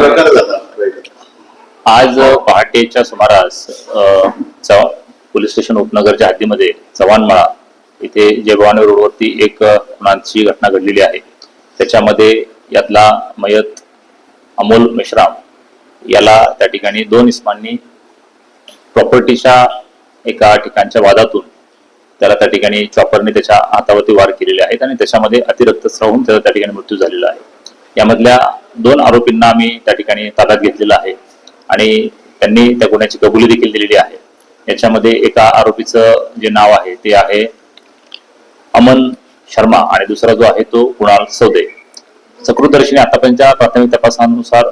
प्रकार झाला आज पहाटेच्या सुमारास पोलीस स्टेशन उपनगरच्या हद्दीमध्ये चव्हाणमाळा इथे जयभवानी रोडवरती एक खुनाची घटना घडलेली आहे. त्याच्यामध्ये यातला मयत अमोल मेश्राम याला त्या ठिकाणी दोन इस्मांनी प्रॉपर्टीच्या एका ठिकाणच्या वादातून त्याला त्या ठिकाणी चॉपरने त्याच्या हातावरती वार केलेले आहेत आणि त्याच्यामध्ये अतिरक्तस्राव होऊन त्याचा त्या ठिकाणी मृत्यू झालेला आहे. यामधल्या दोन आरोपींना आम्ही त्या ठिकाणी ताब्यात घेतलेला आहे. आणि त्यांनी त्या गुन्ह्याची कबुली देखील दिलेली आहे. याच्यामध्ये एका आरोपीचं जे नाव आहे ते आहे अमन शर्मा आणि दुसरा जो आहे तो कुणाल सौदे. सकृतदर्शनी आतापर्यंतच्या प्राथमिक तपासानुसार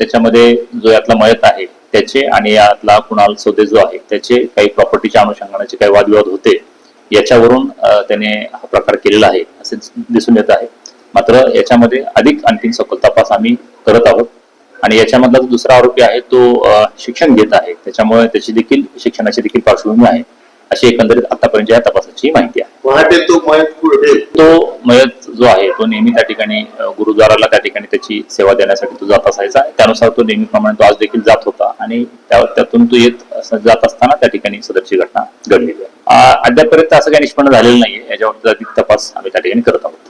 त्याच्यामध्ये जो यातला मयत आहे त्याचे आणि यातला कुणाल सौदे जो आहे त्याचे काही प्रॉपर्टीच्या अनुषंगाने काही वादविवाद होते याच्यावरून त्याने हा प्रकार केलेला आहे असे दिसून येत आहे. मात्र याच्यामध्ये अधिक आणखी सखोल तपास आम्ही करत आहोत. आणि याच्यामधला जो दुसरा आरोपी आहे तो शिक्षण घेत आहे. त्याच्यामुळे त्याची देखील शिक्षणाची देखील पार्श्वभूमी आहे. अशी एकंदरीत आतापर्यंत या तपासाची माहिती आहे. तो मयत कुठे तो मयत जो आहे तो नेहमी त्या ठिकाणी गुरुद्वाराला त्या ठिकाणी त्याची सेवा देण्यासाठी तो जात असायचा. त्यानुसार तो नेहमीप्रमाणे तो आज देखील जात होता. आणि त्या- त्यातून तो येत जात असताना त्या ठिकाणी सदरची घटना घडलेली आहे. आ, अद्यापपर्यंत असं काही निष्पन्न झालेलं नाहीये. याच्यावर अधिक तपास आम्ही त्या ठिकाणी करत आहोत.